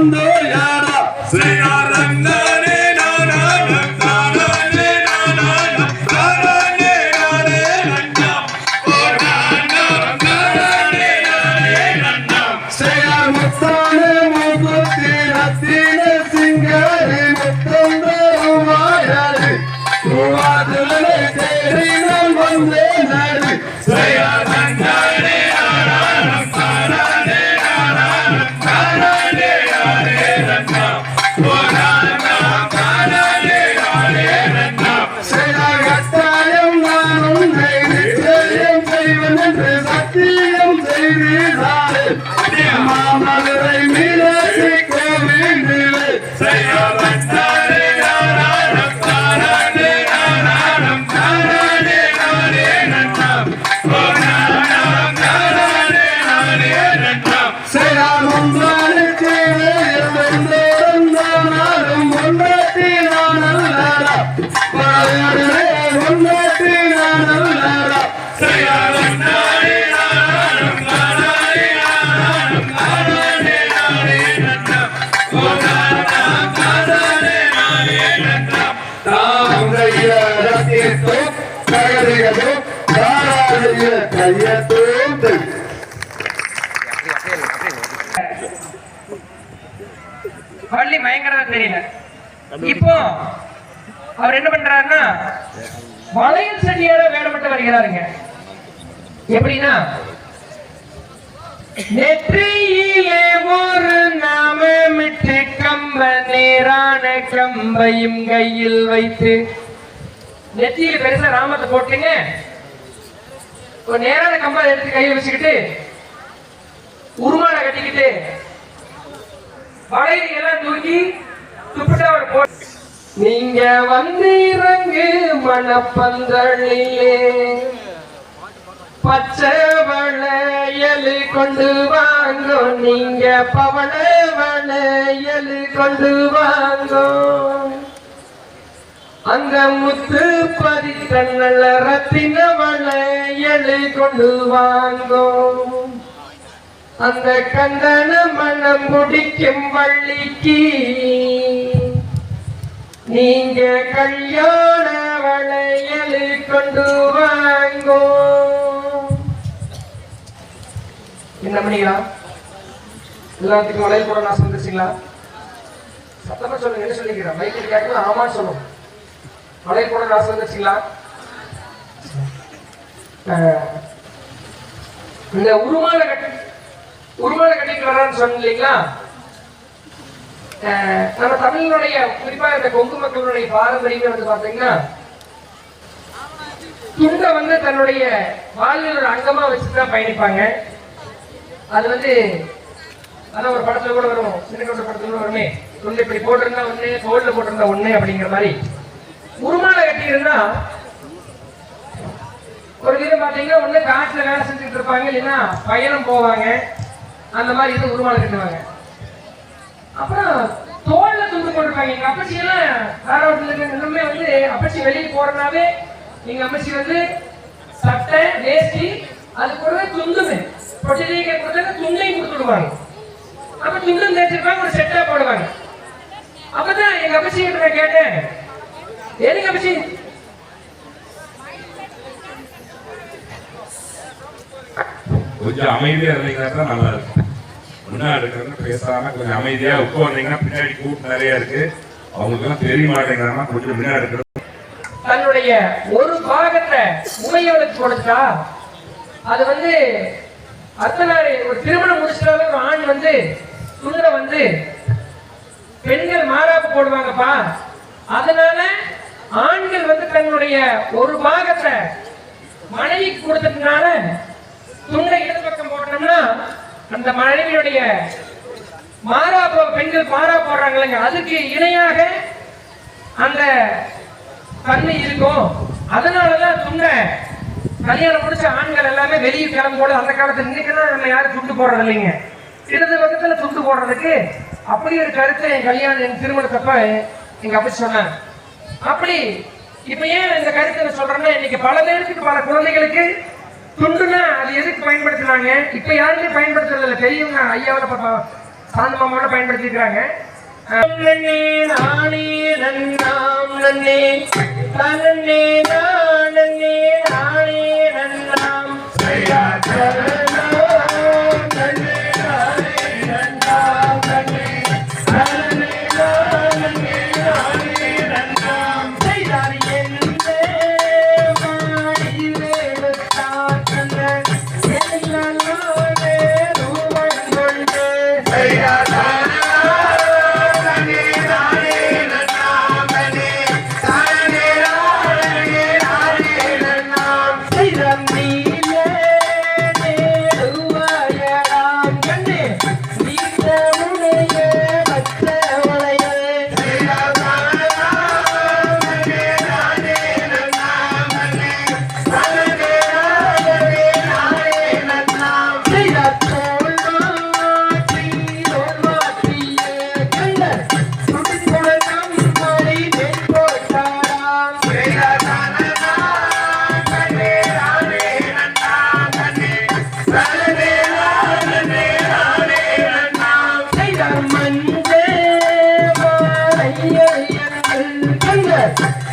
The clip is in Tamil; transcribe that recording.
నందు యాడ శ్రీనారంగ Say, I வள்ளி மயங்கறதா இப்போ அவர் என்ன பண்றாருன்னா வளையல் செடியோட வேடப்பட்டு வருகிறாருங்க. எப்படின்னா நெற்றியிலே ஒரு நாமமிட்டு கம்ப நேரான கம்பையும் கையில் வைத்து நெற்றியில பெருசா ராமத்தை போட்டுங்க. ஒரு நேரான கம்பை எடுத்து கையில் வச்சுக்கிட்டு உருமான கட்டிக்கிட்டு வளையல் எல்லாம் தூக்கி துப்பிட்டாவோட போ நீங்க வந்து இறங்கு மணப்பந்தளிலே பச்சை வளையல் கொண்டு வாங்கோ நீங்க பவள வளையல் கொண்டு வாங்கோ. அந்த முத்து பதித்த நல்ல ரத்தின வளையல் கொண்டு வாங்கோ. அந்த கந்தன மனம் முடிக்கும் வள்ளிக்கு நீங்க கல்யாண வளையல் கொண்டு வாங்கோ. என்ன பண்ணிக்கலாம் எல்லாத்துக்கும் வளையல் கூட நான் சந்திச்சிங்களா சத்தமா சொல்லுங்க என்ன சொல்லிக்கிறேன் மைக்கில் கேட்கல ஆமான்னு சொல்லும். வளையல் கூட நான் சந்திச்சிங்களா இந்த உருமான கட்டி உருமான கட்டிட்டு வர்றான்னு இல்லைங்களா? நம்ம தமிழனுடைய குறிப்பா இந்த கொங்கு மக்களுடைய பாரம்பரியமே வந்து பாத்தீங்கன்னா துண்டை வந்து தன்னுடைய வாழ்வியலோட அங்கமா வச்சுதான் பயணிப்பாங்க. அது வந்து அதான் ஒரு படத்துல கூட வரும் சின்ன படத்துல கூட வருமே. துண்டு இப்படி போட்டிருந்தா ஒண்ணு தோல்ல போட்டிருந்தா ஒண்ணு அப்படிங்கிற மாதிரி. உருமாலை கட்டியிருந்தா ஒரு வீரம் பாத்தீங்கன்னா ஒண்ணு காட்டுல வேலை செஞ்சுட்டு இருப்பாங்க இல்லைன்னா பயணம் போவாங்க. அந்த மாதிரி இது உருமாலை கட்டுவாங்க அப்புறம் தோல்ல துண்டு போட்டிருப்பாங்க எங்க அப்பச்சி எல்லாம் தாராவட்டத்துல இருக்க இன்னுமே வந்து அப்பச்சி வெளியே போறனாவே எங்க அம்மச்சி வந்து சட்டை வேஷ்டி அது கூட துண்டுமே பொட்டிலேயே கொடுத்தாங்க துண்டையும் கொடுத்துடுவாங்க அப்ப துண்டும் தேய்ச்சிருப்பாங்க ஒரு செட்டா போடுவாங்க. அப்பதான் எங்க அப்பச்சி கிட்ட நான் கேட்டேன். ஏனுங்க அப்பச்சி கொஞ்சம் அமைதியா இருந்தீங்கன்னா தான் நல்லா இருக்கும். முன்னாடி இருக்கிறது பேசாம கொஞ்சம் அமைதியா உட்கார்ந்தீங்கன்னா பின்னாடி கூட்டம் நிறைய இருக்கு. அவங்களுக்கெல்லாம் தெரிய மாட்டேங்கிறாங்க கொஞ்சம் முன்னாடி தன்னுடைய ஒரு பாகத்தை உமையவளுக்கு கொடுத்தா அது வந்து அத்தனாரி ஒரு திருமணம் முடிச்சிட்டாவே ஒரு ஆண் வந்து சுந்தர வந்து பெண்கள் மாறாப்பு போடுவாங்கப்பா. அதனால ஆண்கள் வந்து தன்னுடைய ஒரு பாகத்தை மனைவிக்கு கொடுத்ததுனால துண்டை இடது பக்கம் போட்டோம்னா அந்த மனைவியுடைய மாறா போ- பெண்கள் மாறா போடுறாங்க அதுக்கு இணையாக அந்த தன்மை இருக்கும். அதனாலதான் துண்டை கல்யாணம் முடிச்ச ஆண்கள் எல்லாமே வெளியே கிளம்பு கிளம்போது அந்த காலத்துல இன்னைக்குதான் நம்ம யாரும் துண்டு போடுறது இல்லைங்க இடது பக்கத்துல துண்டு போடுறதுக்கு அப்படி ஒரு கருத்தை என் கல்யாணம் என் திருமணத்தப்ப எங்க அப்படி சொன்னாங்க அப்படி இப்ப ஏன் இந்த கருத்தை நான் சொல்றேன்னா இன்னைக்கு பல பேருக்கு பல குழந்தைகளுக்கு துண்டுனா அது எதுக்கு பயன்படுத்தினாங்க? இப்ப யாருமே பயன்படுத்துறது இல்லை பெரியவங்க ஐயாவில் பார்த்தோம் சாந்த மாமாவோட பயன்படுத்திக்கிறாங்க நன்னே நானே நன்னாம் நன்னே. நன்னே நானே நானே. Exactly.